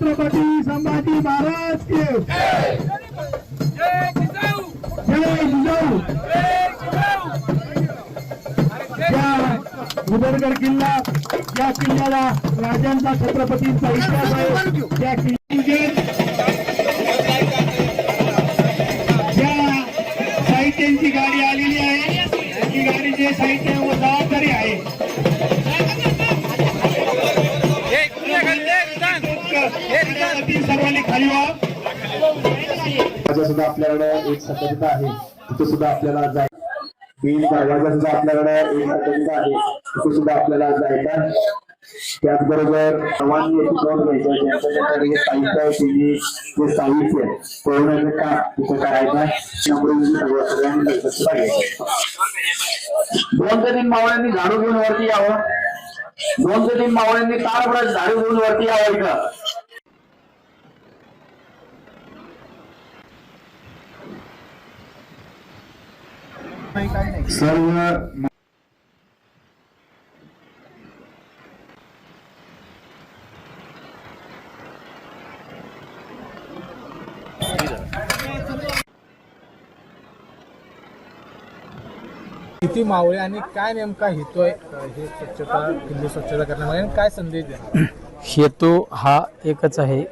छत्रपती संभाजी महाराज के। जय उदरगड किल्ला या किल्ल्याला राजांचा छत्रपतींचा इतिहास आहे. त्या किल्ल्याचे ज्या साहित्यांची गाडी आलेली आहे ती गाडी जे साहित्यावर जात सर्वांनी खाली व्हा. सुद्धा आपल्याकडे एक सतर्कता आहे. तिथे सुद्धा आपल्याला जाय बिल दरवाजा सुद्धा आपल्याकडे एक सतर्कता आहे. तिथे सुद्धा आपल्याला त्याचबरोबर ज्यांच्याकडे हे साहित्य आहे जे साहित्य करायचं त्यामुळे सगळ्यांनी दोन ते तीन मावळ्यांनी झाडू घेऊन वरती यावं. दोन ते तीन मावळ्यांनी तारभर झाडू घेऊन वरती यावं इथं. सर्व किती मावळे आणि काय नेमका हेतू आहे हे स्वच्छता किल्ले स्वच्छता करण्यामध्ये आणि काय संदेश द्या हेतू हा एकच आहे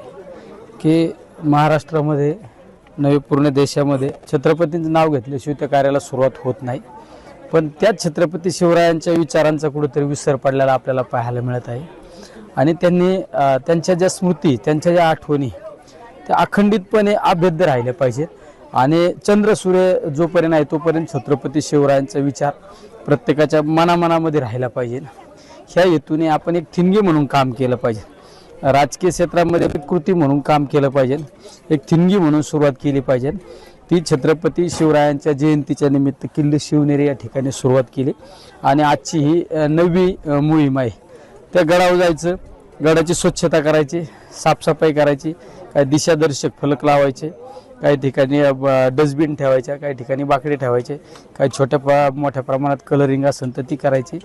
की महाराष्ट्रामध्ये नवे पूर्ण देशामध्ये छत्रपतींचं नाव घेतल्याशिवाय त्या कार्याला सुरुवात होत नाही. पण त्याच छत्रपती शिवरायांच्या विचारांचा कुठेतरी विसर पडलेला आपल्याला पाहायला मिळत आहे. आणि त्यांनी त्यांच्या ज्या स्मृती त्यांच्या ज्या आठवणी त्या अखंडितपणे अभेद्य राहिल्या पाहिजेत. आणि चंद्र सूर्य जोपर्यंत आहे तोपर्यंत छत्रपती शिवरायांचा विचार प्रत्येकाच्या मनामनामध्ये राहिला पाहिजे. ह्या हेतूने आपण एक थिनगी म्हणून काम केलं पाहिजे. राजकीय क्षेत्रामध्ये एक कृती म्हणून काम केलं पाहिजे. एक थिंगी म्हणून सुरुवात केली पाहिजे. ती छत्रपती शिवरायांच्या जयंतीच्या निमित्त किल्ले शिवनेरी या ठिकाणी सुरुवात केली. आणि आजची ही नवी मोहीम आहे. त्या गडावर जायचं गडाची स्वच्छता करायची साफसफाई करायची काही दिशादर्शक फलक लावायचे काही ठिकाणी डस्टबिन ठेवायच्या काही ठिकाणी बाकडे ठेवायचे काही छोट्या प्र- मोठ्या प्रमाणात कलरिंग असेल तर ती करायची.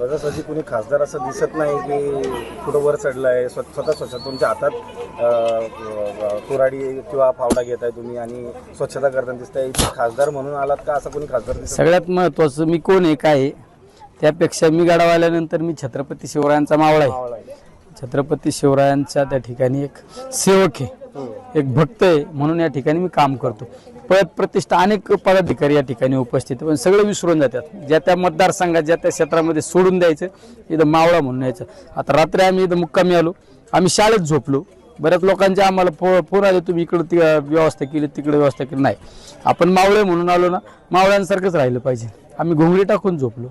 सहजासहजी कुणी खासदार असं दिसत नाही की कुठं वर चढलाय. स्व- स्वतः स्वच्छ तुमच्या हातात कुऱ्हाडी किंवा फावडा घेत आहे तुम्ही आणि स्वच्छता करताना दिसताय इथे खासदार म्हणून आलात का? असं कोणी खासदार दिसत सगळ्यात महत्त्वाचं मी कोण आहे काय आहे त्यापेक्षा मी गडावर आल्यानंतर मी छत्रपती शिवरायांचा मावळा आहे. छत्रपती शिवरायांच्या त्या ठिकाणी एक सेवक आहे. एक भक्त आहे म्हणून या ठिकाणी मी काम करतो. पद प्रतिष्ठा अनेक पदाधिकारी या ठिकाणी उपस्थित पण सगळे विसरून जातात. ज्या त्या मतदारसंघात ज्या त्या क्षेत्रामध्ये सोडून द्यायचं इथं मावळा म्हणून यायचं. आता रात्री आम्ही इथं मुक्कामी आलो. आम्ही शाळेत झोपलो. बऱ्याच लोकांचे आम्हाला फो फोन आले तुम्ही इकडं ती व्यवस्था केली तिकडे व्यवस्था केली. नाही. आपण मावळे म्हणून आलो ना मावळ्यांसारखंच राहिलं पाहिजे. आम्ही घोंगडी टाकून झोपलो.